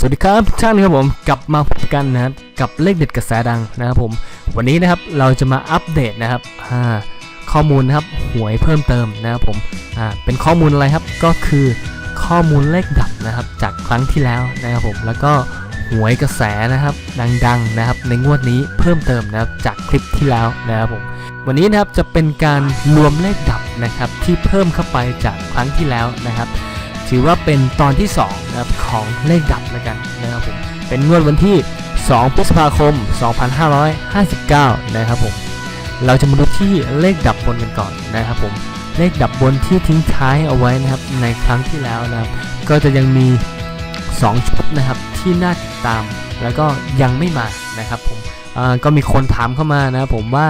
สวัสดีครับทุกท่านครับผมกลับมาพบกันนะครับกับเลขเด็ดกระแสดังนะครับผม วันนี้นะครับเราจะมาอัปเดตนะครับข้อมูลนะครับหวยเพิ่มเติมนะครับผมเป็นข้อมูลอะไรครับก็คือข้อมูลเลขดับนะครับจากครั้งที่แล้วนะครับผมแล้วก็หวยกระแสนะครับดังๆนะครับในงวดนี้เพิ่มเติมนะครับจากคลิปที่แล้วนะครับผมวันนี้นะครับจะเป็นการรวมเลขดับนะครับที่เพิ่มเข้าไปจากครั้งที่แล้วนะครับ ถือว่าเป็นตอนที่ 2 นะครับ ของเลขดับแล้วกันนะครับผม เป็นงวดวันที่ 2 พฤษภาคม 2559 นะครับผม เราจะมาดูที่เลขดับบนกันก่อนนะครับผม เลขดับบนที่ทิ้งท้ายเอาไว้นะครับในครั้งที่แล้วนะครับ ก็จะยังมี 2 ชุดนะครับที่น่าติดตาม แล้วก็ยังไม่มานะครับผมก็มีคนถามเข้ามานะครับผมว่า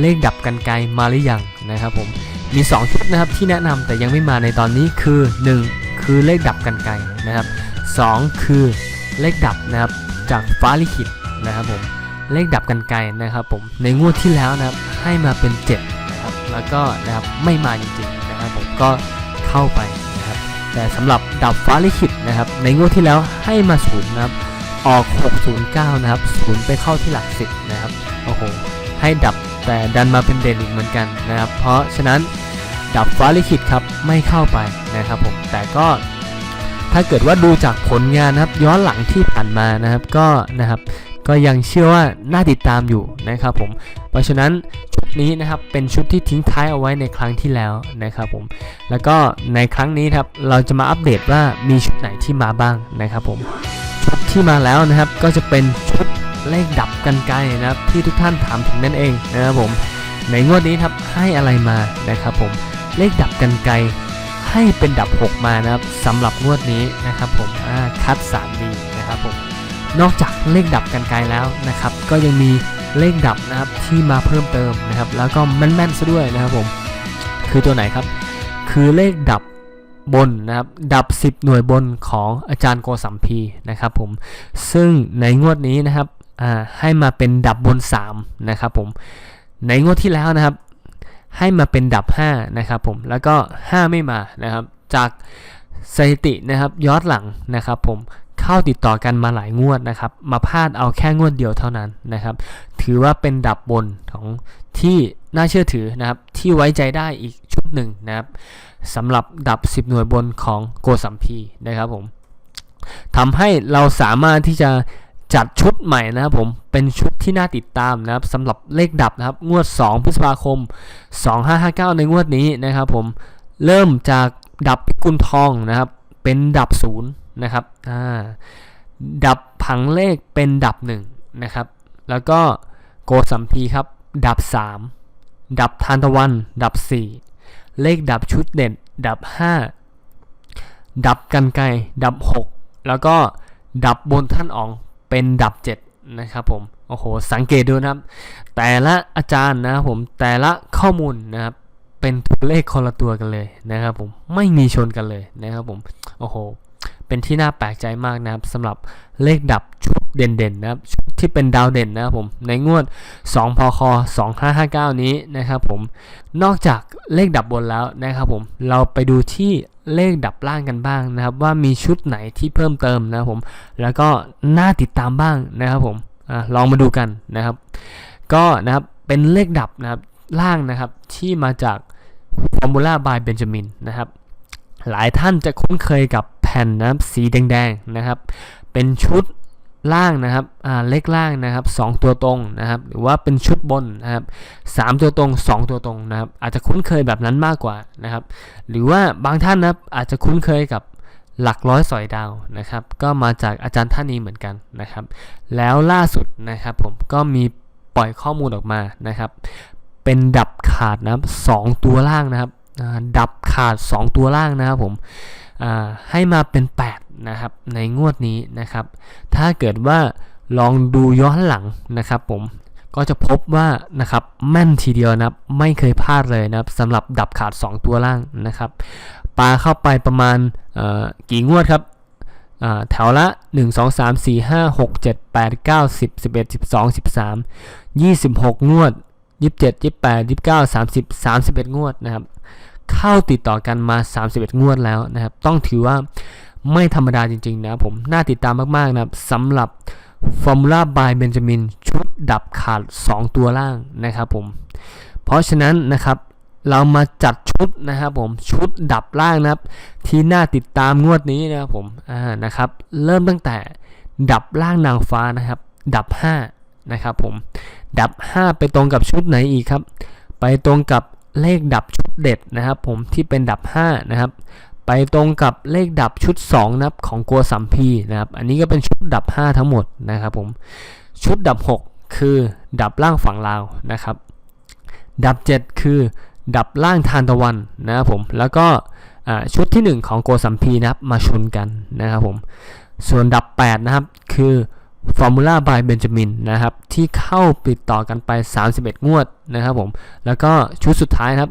เลขดับกันไกลมาหรือยังนะครับผมมี 2 ชุดนะครับที่แนะนำแต่ยังไม่มาในตอนนี้คือ 1 คือเลขดับกันไกลนะครับ2 คือเลขดับนะครับจากฟ้าลิขิตนะครับผมเลขดับกันไกลนะครับผมในงวดที่แล้วนะครับให้มาเป็น7นะครับแล้วก็นะครับไม่มาจริงๆนะครับผมก็เข้าไปนะครับแต่สำหรับดับฟ้าลิขิตนะครับในงวดที่แล้วให้มาศูนย์นะครับออก 609 นะครับศูนย์ไปเข้าที่หลักสิบนะครับโอ้โหให้ดับแต่ดันมาเป็นเด่นอีกเหมือนกันนะครับเพราะฉะนั้น ดับฟ้าลิขิตครับไม่เข้าไปนะครับผมแต่ก็ถ้าเกิดว่าดูจากผลงานนะครับย้อนหลังที่ผ่านมานะครับก็นะครับก็ยังเชื่อว่าน่าติดตามอยู่นะครับผมเพราะฉะนั้นชุดนี้นะครับเป็นชุดที่ทิ้งท้ายเอาไว้ในครั้งที่แล้วนะครับผมแล้วก็ในครั้งนี้ครับเราจะมาอัปเดตว่ามีชุดไหนที่มาบ้างนะครับผมชุดที่มาแล้วนะครับก็จะเป็นชุดเลขดับกันไกลนะครับที่ทุกท่านถามถึงนั่นเองนะครับผมในงวดนี้ครับให้อะไรมานะครับผม เลขดับกันไกลให้เป็นดับ 6 มานะครับสำหรับงวดนี้นะครับผมอ่าคัด 3D นะครับผมนอกจากเลขดับกันไกลแล้วนะครับ ก็ยังมีเลขดับนะครับที่มาเพิ่มเติมนะครับ แล้วก็แม่นๆซะด้วยนะครับผมคือตัวไหนครับ คือเลขดับบนนะครับดับ 10 หน่วยบนของอาจารย์โกสัมพีนะครับผมซึ่งในงวดนี้นะครับให้มาเป็นดับบน 3 นะครับผมในงวดที่แล้วนะครับ ให้มาเป็นดับ 5 นะครับผม แล้วก็ 5 ไม่มานะครับ จากสถิตินะครับย้อนหลังนะครับผมเข้าติดต่อกันมาหลายงวดนะครับ มาพลาดเอาแค่งวดเดียวเท่านั้นนะครับ ถือว่าเป็นดับบนของที่น่าเชื่อถือนะครับ ที่ไว้ใจได้อีกชุดหนึ่งนะครับสำหรับดับ 10 หน่วยบนของโกสัมพีนะครับผมทำให้เราสามารถที่จะ จัดชุดใหม่นะครับผมเป็นชุดที่น่าติดตามนะครับสำหรับเลขดับนะครับงวด 2 พฤษภาคม 2559 ในงวดนี้นะครับผมเริ่มจากดับพิกุลทองนะครับ เป็นดับศูนย์นะครับอ่าดับผังเลขเป็นดับ1นะครับ แล้วก็โกสัมพีครับ ดับ 3 ดับทานตะวัน ดับ 4 เลขดับชุดเด่นดับ 5 ดับกันไกรดับ 6 แล้วก็ดับบนท่านอ๋อง เป็นดับ 7 นะครับผม โอ้โห สังเกตดูนะครับ แต่ละอาจารย์นะครับผม แต่ละข้อมูลนะครับ เป็นตัวเลขคนละตัวกันเลยนะครับผม ไม่มีชนกันเลยนะครับผม โอ้โห เป็นที่น่าแปลกใจมากนะครับสำหรับเลขดับชุดเด่นๆนะครับชุดที่เป็นดาวเด่นนะครับผมในงวด 2 พค 2559 นี้นะครับผมนอกจากเลขดับบนแล้วนะครับผมเราไปดูที่เลขดับล่างกันบ้างนะครับ ว่ามีชุดไหนที่เพิ่มเติมนะครับผมแล้วก็น่าติดตามบ้างนะครับผมอลองมาดูกันนะครับ ก็นะครับเป็นเลขดับนะครับล่างนะครับที่มาจากฟอร์มูล่าบายเบนจามินนะครับหลายท่านจะคุ้นเคยกับ แผ่นนะครับสีแดงๆนะครับ เป็นชุดล่างนะครับอ่าเลขล่างนะครับ 2 ตัวตรงนะครับ หรือว่าเป็นชุดบนนะครับ 3 ตัวตรง 2 ตัวตรงนะครับ อาจจะคุ้นเคยแบบนั้นมากกว่านะครับ หรือว่าบางท่านนะครับอาจจะคุ้นเคยกับหลักร้อยสอยดาวนะครับ ก็มาจากอาจารย์ท่านนี้เหมือนกันนะครับ แล้วล่าสุดนะครับผมก็มีปล่อยข้อมูลออกมานะครับ เป็นดับขาดนะครับสองตัวล่างนะครับดับขาด 2 ตัวล่างนะครับผม ให้มาเป็น 8 นะครับ ในงวดนี้นะครับ ถ้าเกิดว่าลองดูย้อนหลังนะครับผมก็จะพบว่านะครับแม่นทีเดียวนะครับ ไม่เคยพลาดเลยนะครับสำหรับดับขาด 2 ตัวล่างนะครับปลาเข้าไปประมาณกี่งวดครับอ่าแถวละ 1 2 3 4 5 6 7 8 9 10 11 12 13 26 งวด 27 28 29 30 31 งวดนะครับ เข้าติดต่อกันมา 31 งวดแล้วนะครับ ต้องถือว่าไม่ธรรมดาจริง ๆ นะผม น่าติดตามมากๆนะครับสำหรับ Formula by Benjamin ชุดดับขาด 2 ตัวล่างนะครับผม เพราะฉะนั้นนะครับเรามาจัดชุดนะครับผมชุดดับล่างนะครับ ที่น่าติดตามงวดนี้นะครับผมอ่านะครับ เริ่มตั้งแต่ดับล่างนางฟ้านะครับ ดับ5นะครับผมดับ 5 ไปตรงกับชุดไหนอีกครับ ไปตรงกับ เลขดับชุดเด็ดนะครับผมที่เป็นดับ5นะครับไปตรงกับเลขดับชุด2นะครับของกัวสัมพีนะครับอันนี้ก็เป็นชุดดับ 5 ทั้งหมดนะครับผมชุดดับ 6 คือดับล่างฝั่งลาวนะครับดับ 7 คือดับล่างทานตะวันนะครับผมแล้วก็ชุดที่ 1 ของโกสัมพีนะครับมาชนกันนะครับผมส่วนดับ 8 นะครับ คือ Formula by Benjamin นะครับที่เข้าปิดต่อกันไป 31 งวดนะครับผมแล้วก็ชุดสุดท้ายครับ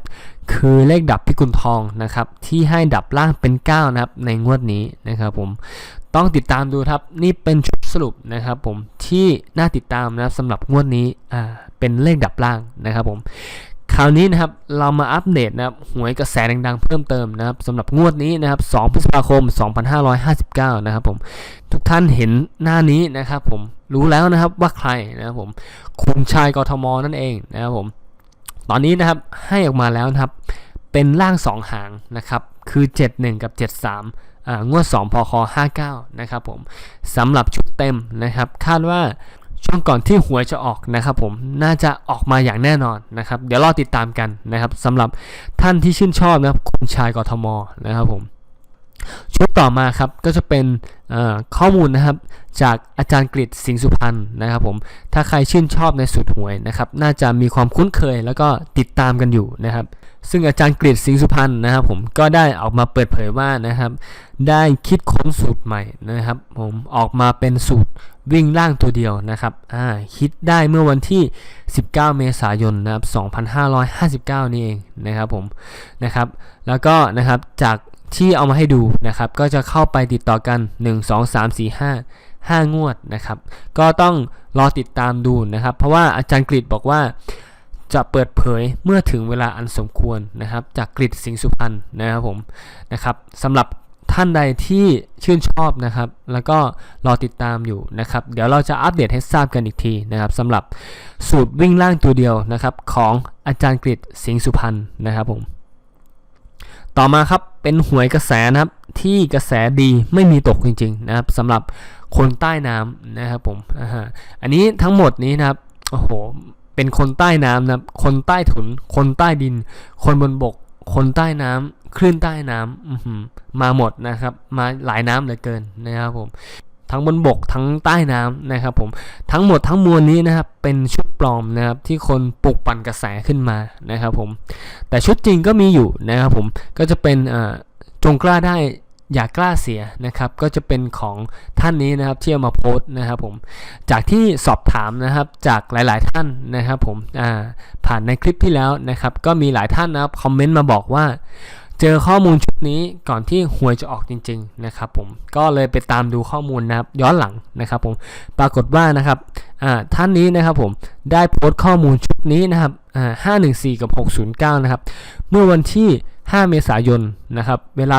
คือเลขดับพิกุลทองนะครับที่ให้ดับล่างเป็น 9 นะครับในงวดนี้นะครับผมต้องติดตามดูครับนี่เป็นชุดสรุปนะครับผมที่น่าติดตามนะครับสำหรับงวดนี้อ่าเป็นเลขดับล่างนะครับผม คราวนี้นะครับเรามาอัปเดตนะครับหวยกระแสดังๆเพิ่มเติมนะครับสำหรับงวดนี้นะครับ 2 พฤษภาคม 2559 นะครับผมทุกท่านเห็นหน้านี้นะครับผมรู้แล้วนะครับว่าใครนะครับผมคุณชายกทมนั่นเองนะครับผมตอนนี้นะครับให้ออกมาแล้วนะครับเป็นล่าง 2 หางนะครับคือ 71 กับ 73อ่างวด 2 พค 59 นะครับผมสำหรับชุดเต็มนะครับคาดว่า ช่วงก่อนที่หวยจะออกนะครับผมน่าจะออกมาอย่างแน่นอนนะครับ เดี๋ยวรอติดตามกันนะครับสำหรับท่านที่ชื่นชอบนะครับคุณชายกทมนะครับผมชุดต่อมาครับก็จะเป็นข้อมูลนะครับ จากอาจารย์กฤษสิงห์สุพรรณนะครับผม ถ้าใครชื่นชอบในสูตรหวยนะครับ น่าจะมีความคุ้นเคยแล้วก็ติดตามกันอยู่นะครับ ซึ่งอาจารย์กฤษสิงห์สุพรรณนะครับ ผมก็ได้ออกมาเปิดเผยว่านะครับ ได้คิดค้นสูตรใหม่นะครับ ผมออกมาเป็นสูตรวิ่งล่างตัวเดียวนะครับอ่าคิดได้เมื่อวันที่ 19 เมษายนนะครับ2559 นี่เองนะครับผมนะครับ แล้วก็นะครับจากที่เอามาให้ดูนะครับ ก็จะเข้าไปติดต่อกัน 1 2 3 4 5 5 งวดนะครับ ก็ต้องรอติดตามดูนะครับ เพราะว่าอาจารย์กฤษบอกว่าจะเปิดเผยเมื่อถึงเวลาอันสมควรนะครับ จากกฤษสิงสุพรรณนะครับผมนะครับสำหรับท่านใดที่ชื่นชอบนะครับ แล้วก็รอติดตามอยู่นะครับ เดี๋ยวเราจะอัปเดตให้ทราบกันอีกทีนะครับสำหรับสูตรวิ่งล่างตัวเดียวนะครับของอาจารย์กฤษสิงสุพรรณนะครับผมต่อมาครับเป็นหวยกระแสนะครับที่กระแสดีไม่มีตกจริงๆนะครับสำหรับ คนใต้น้ำนะครับผมอ่าฮะอันนี้ทั้งหมดนี้นะครับโอ้โหเป็นคนใต้น้ำนะครับคนใต้ถุน คนใต้ดิน คนบนบก คนใต้น้ำคลื่นใต้น้ำอื้อหือมาหมดนะครับ มาหลายน้ำเหลือเกินนะครับผมทั้งบนบกทั้งใต้น้ำนะครับผมทั้งหมดทั้งมวลนี้นะครับเป็นชุดปลอมนะครับที่คนปลุกปั่นกระแสขึ้นมานะครับผมแต่ชุดจริงก็มีอยู่นะครับผมก็จะเป็นอ่าจงกล้าได้ อย่ากล้าเสียนะครับ ก็จะเป็นของท่านนี้นะครับที่เอามาโพสต์นะครับผมจากที่สอบถามนะครับจากหลาย ๆท่านนะครับผมผ่านในคลิปที่แล้วนะครับ ก็มีหลายท่านนะครับคอมเมนต์มาบอกว่า เจอข้อมูลชุดนี้ก่อนที่หวยจะออกจริง ๆ นะครับผมก็เลยไปตามดูข้อมูลนะครับย้อนหลังนะครับผมปรากฏว่านะครับท่านนี้นะครับผมได้โพสต์ข้อมูลชุดนี้นะครับอ่า514กับ609นะครับเมื่อวันที่ 5 เมษายนนะครับเวลา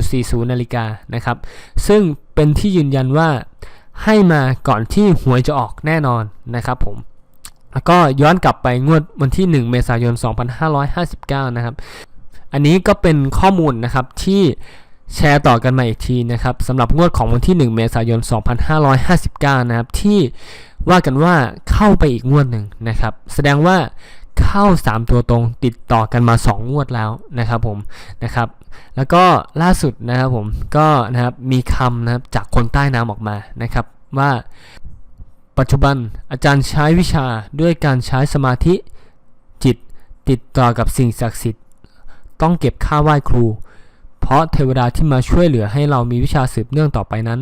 16.40นาฬิกานะครับซึ่งเป็นที่ยืนยันว่าให้มาก่อนที่หวยจะออกแน่นอนนะครับผมแล้วก็ย้อนกลับไปงวดวันที่ 1 เมษายน 2559 นะครับ อันนี้ก็เป็นข้อมูลนะครับที่แชร์ต่อกันมาอีกทีนะครับสำหรับงวดของวันที่ 1 เมษายน 2559 นะครับ ที่ว่ากันว่าเข้าไปอีกงวดหนึ่งนะครับ แสดงว่าเข้า 3 ตัวตรงติดต่อกันมา 2 งวดแล้วนะครับผมนะครับ แล้วก็ล่าสุดนะครับผมก็นะครับมีคำนะครับจากคนใต้น้ำออกมานะครับว่าปัจจุบันอาจารย์ใช้วิชาด้วยการใช้สมาธิจิตติดต่อกับสิ่งศักดิ์สิทธิ์ ต้องเก็บค่าไหว้ครู เพราะเทวดาที่มาช่วยเหลือให้เรามีวิชาสืบเนื่องต่อไปนั้น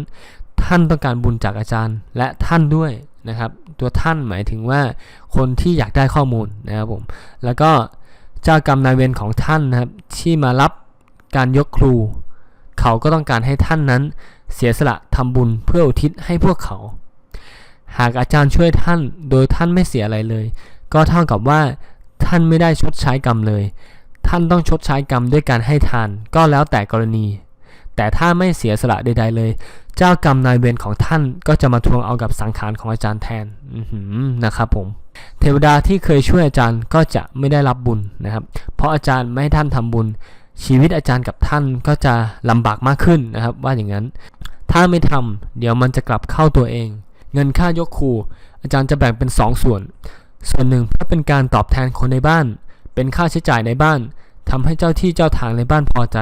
ท่านต้องการบุญจากอาจารย์ และท่านด้วยนะครับ ตัวท่านหมายถึงว่าคนที่อยากได้ข้อมูลนะครับผม แล้วก็เจ้ากรรมนายเวรของท่านนะครับที่มารับการยกครู เขาก็ต้องการให้ท่านนั้น เสียสละทำบุญเพื่ออุทิศให้พวกเขา หากอาจารย์ช่วยท่านโดยท่านไม่เสียอะไรเลย ก็เท่ากับว่าท่านไม่ได้ชดใช้กรรมเลย ท่านต้องชดใช้กรรมด้วยการให้ทานก็แล้วแต่กรณี แต่ถ้าไม่เสียสละใดๆเลย เจ้ากรรมนายเวรของท่านก็จะมาทวงเอากับสังขารของอาจารย์แทนนะครับผม เทวดาที่เคยช่วยอาจารย์ก็จะไม่ได้รับบุญนะครับ เพราะอาจารย์ไม่ให้ท่านทำบุญ ชีวิตอาจารย์กับท่านก็จะลำบากมากขึ้นนะครับ ว่าอย่างนั้น ถ้าไม่ทำเดี๋ยวมันจะกลับเข้าตัวเอง เงินค่ายกครูอาจารย์จะแบ่งเป็น 2 ส่วน ส่วนหนึ่งเพื่อเป็นการตอบแทนคนในบ้าน เป็นค่าใช้จ่ายในบ้านทำให้เจ้าที่เจ้าทางในบ้านพอใจ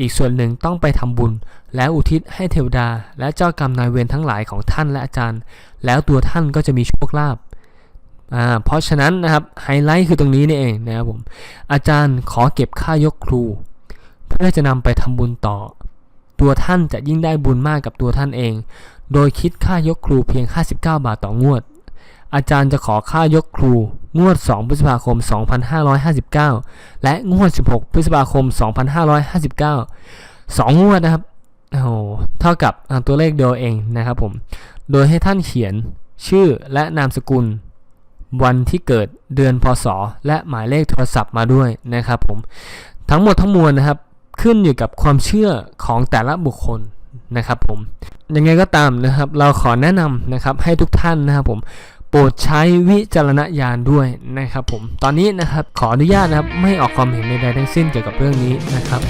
อีกส่วนหนึ่งต้องไปทำบุญ และอุทิศให้เทวดา และเจ้ากรรมนายเวรทั้งหลายของท่านและอาจารย์ แล้วตัวท่านก็จะมีโชคลาภอ่าเพราะฉะนั้นนะครับไฮไลท์คือตรงนี้นี่เองนะครับผมอาจารย์ขอเก็บค่ายกครู เพื่อจะนำไปทำบุญต่อ ตัวท่านจะยิ่งได้บุญมากกับตัวท่านเอง โดยคิดค่ายกครูเพียง 59 บาทต่องวด อาจารย์จะขอค่ายกครู งวด 2 พฤษภาคม 2559 และงวด 16 พฤษภาคม 2559 2 งวดนะครับโอ้โหเท่ากับตัวเลขเดียวเองนะครับผม โดยให้ท่านเขียนชื่อและนามสกุล วันที่เกิดเดือนพศ และหมายเลขโทรศัพท์มาด้วยนะครับผม ทั้งหมดทั้งมวลนะครับ ขึ้นอยู่กับความเชื่อของแต่ละบุคคลนะครับผมยังไงก็ตามนะครับ เราขอแนะนำนะครับให้ทุกท่านนะครับผม ปรดใช้วิจารณญาณด้วยนะครับผมตอนนี้นะครับขออนุญาตนะครับไม่ออกความเห็นใดๆทั้งสิ้นเกี่ยวกับเรื่องนี้นะครับ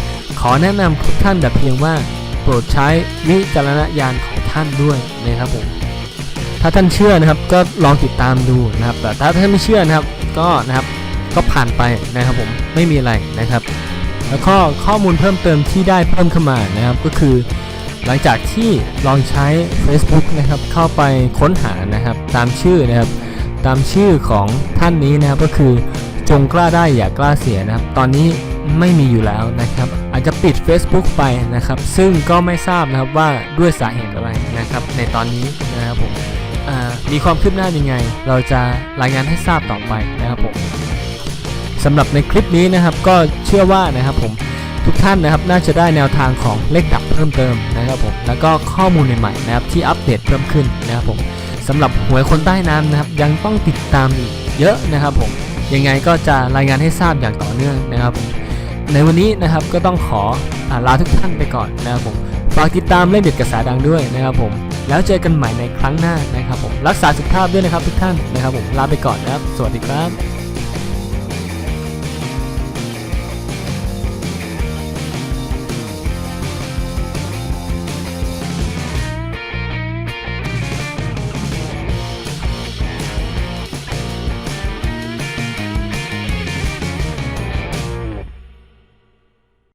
ขอแนะนำทุกท่านแต่เพียงว่าโปรดใช้วิจารณญาณของท่านด้วยนะครับผมถ้าท่านเชื่อนะครับก็ลองติดตามดูนะครับ แต่ถ้าท่านไม่เชื่อนะครับก็นะครับก็ผ่านไปนะครับผมไม่มีอะไรนะครับ แล้วก็ข้อมูลเพิ่มเติมที่ได้เพิ่มเข้ามานะครับก็คือ หลังจากที่ลองใช้ Facebook นะครับเข้าไปค้นหานะครับตามชื่อนะครับตามชื่อของท่านนี้นะครับก็คือจงกล้าได้อย่ากล้าเสียนะครับ ตอนนี้ไม่มีอยู่แล้วนะครับ อาจจะปิด Facebook ไปนะครับ ซึ่งก็ไม่ทราบนะครับว่าด้วยสาเหตุอะไรนะครับ ในตอนนี้นะครับผมมีความคืบหน้ายังไง เราจะรายงานให้ทราบต่อไปนะครับผมสำหรับในคลิปนี้นะครับก็เชื่อว่านะครับผม ทุกท่านนะครับน่าจะได้แนวทางของเลขดับเพิ่มเติมนะครับผมแล้วก็ข้อมูลใหม่ๆนะครับที่อัปเดตเพิ่มขึ้นนะครับผมสำหรับหวยคนใต้น้ำนะครับยังต้องติดตามอีกเยอะนะครับผมยังไงก็จะรายงานให้ทราบอย่างต่อเนื่องนะครับผมในวันนี้นะครับก็ต้องขออาลาทุกท่านไปก่อนนะครับผมฝากติดตามเล่นเด็ดกระแสดังด้วยนะครับผมแล้วเจอกันใหม่ในครั้งหน้านะครับผมรักษาสุขภาพด้วยนะครับทุกท่านนะครับผมลาไปก่อนนะครับ สวัสดีครับ